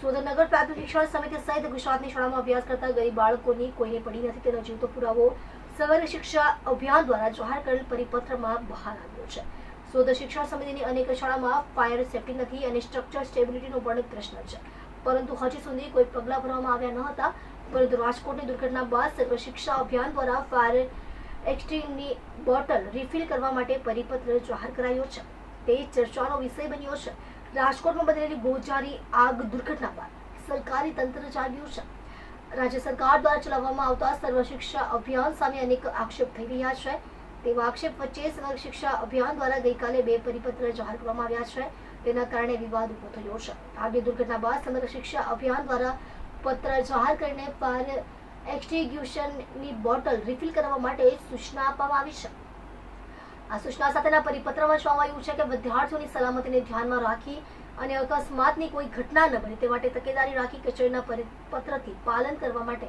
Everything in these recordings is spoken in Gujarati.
સુરેન્દ્રનગર પ્રાથમિક શિક્ષણ સમિતિ સહિત ગુજરાતની શાળામાં અભ્યાસ કરતા ગરીબ બાળકોની કોઈને પડી નથી, તેનો જીવતો પુરાવો સમગ્ર શિક્ષા અભિયાન દ્વારા જાહેર કરેલ પરિપત્રમાં બહાર આવ્યો છે. સુરત શિક્ષણ સમિતિની અનેક શાળામાં ફાયર સેફ્ટી નથી અને સ્ટ્રક્ચર સ્ટેબિલિટીનો પણ પ્રશ્ન છે. પરંતુ હજી સુધી કોઈ પગલાં ભરવામાં આવ્યા ન હતા, પરંતુ રાજકોટની દુર્ઘટના બાદ સર્વ શિક્ષા અભિયાન દ્વારા ફાયર એક્સટિંગની બોટલ રિફિલ કરવા માટે પરિપત્ર જાહેર કરાયો છે. તે ચર્ચાનો વિષય બન્યો છે. રાજકોટમાં બનેલી ગોચારી આગ દુર્ઘટના બાદ સરકારી તંત્ર જાગ્યું છે. રાજ્ય સરકાર દ્વારા ચલાવવામાં આવતા સર્વ શિક્ષા અભિયાન સામે અનેક આક્ષેપ થઈ રહ્યા છે. તેવા આક્ષેપ વચ્ચે સર્વ શિક્ષા અભિયાન દ્વારા ગઈકાલે બે પરિપત્ર જાહેર કરવામાં આવ્યા છે. તેના કારણે વિવાદ ઊભો થયો છે. આગની દુર્ઘટના બાદ સમગ્ર શિક્ષા અભિયાન દ્વારા પત્ર જાહેર કરીને ફાયર એક્સટિંગ્યુશનની બોટલ રિફિલ કરવા માટે સૂચના આપવામાં આવી છે. આ સૂચના સાથેના પરિપત્રમાં જણાવાયું છે કે વિદ્યાર્થીઓની સલામતીને ધ્યાનમાં રાખી અને અકસ્માતની કોઈ ઘટના ન બને તે માટે તકેદારી રાખી કચેરીના પરિપત્રથી પાલન કરવા માટે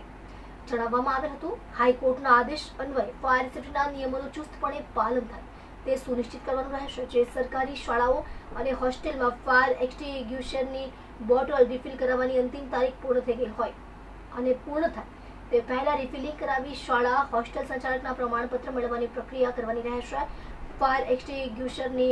જણાવવામાં આવેલ હતું. હાઈકોર્ટના આદેશ અન્વયે ફાયર સેફ્ટીના નિયમોનું ચુસ્તપણે પાલન થાય તે સુનિશ્ચિત કરવાનું રહેશે. જે સરકારી શાળાઓ અને હોસ્ટેલમાં ફાયર એક્સટિંગ્યુશનની બોટલ રિફિલ કરાવવાની અંતિમ તારીખ પૂર્ણ થઈ ગઈ હોય અને પૂર્ણ થાય પહેલા રિફિલિંગ કરાવી શાળા હોસ્ટેલ સંચાલકના પ્રમાણપત્ર મેળવવાની પ્રક્રિયા કરવાની રહેશે. ફાયર એક્સટિંગ્યુશનની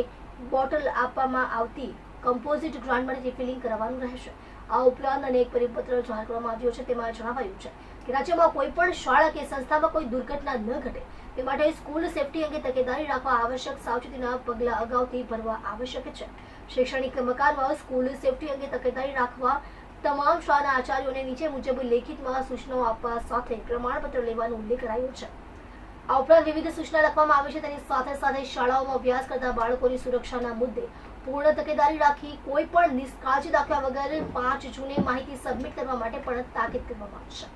બોટલ આપવામાં આવતી કમ્પોઝિટ ગ્રાન્ડમાંથી રિફિલિંગ કરવાનું રહેશે. આ ઉપરાંત અનેક પરિપત્ર જાહેર કરવામાં આવ્યો છે, તેમાં જણાવાયું છે કે રાજ્યમાં કોઈ પણ શાળા કે સંસ્થામાં કોઈ દુર્ઘટના ન ઘટે. તે માટે સ્કૂલ સેફટી અંગે તકેદારી રાખવા આવશ્યક સાવચેતીના પગલાં અગાઉથી ભરવા આવશ્યક છે. શૈક્ષણિક મકાનમાં સ્કૂલ સેફટી અંગે તકેદારી રાખવા તમામ શાળાના આચાર્યોને નીચે મુજબ લેખિતમાં સૂચનાઓ આપવા સાથે પ્રમાણપત્ર લેવાનો ઉલ્લેખ કરાયો છે. આ ઉપરાંત વિવિધ સૂચના લખવામાં આવી છે. તેની સાથે સાથે શાળાઓમાં અભ્યાસ કરતા બાળકોની સુરક્ષાના મુદ્દે પૂર્ણ તકેદારી રાખી કોઈ પણ નિષ્કાળજી દાખ્યા વગર પાંચ જૂને માહિતી સબમિટ કરવા માટે પણ તાકીદ કરવામાં આવશે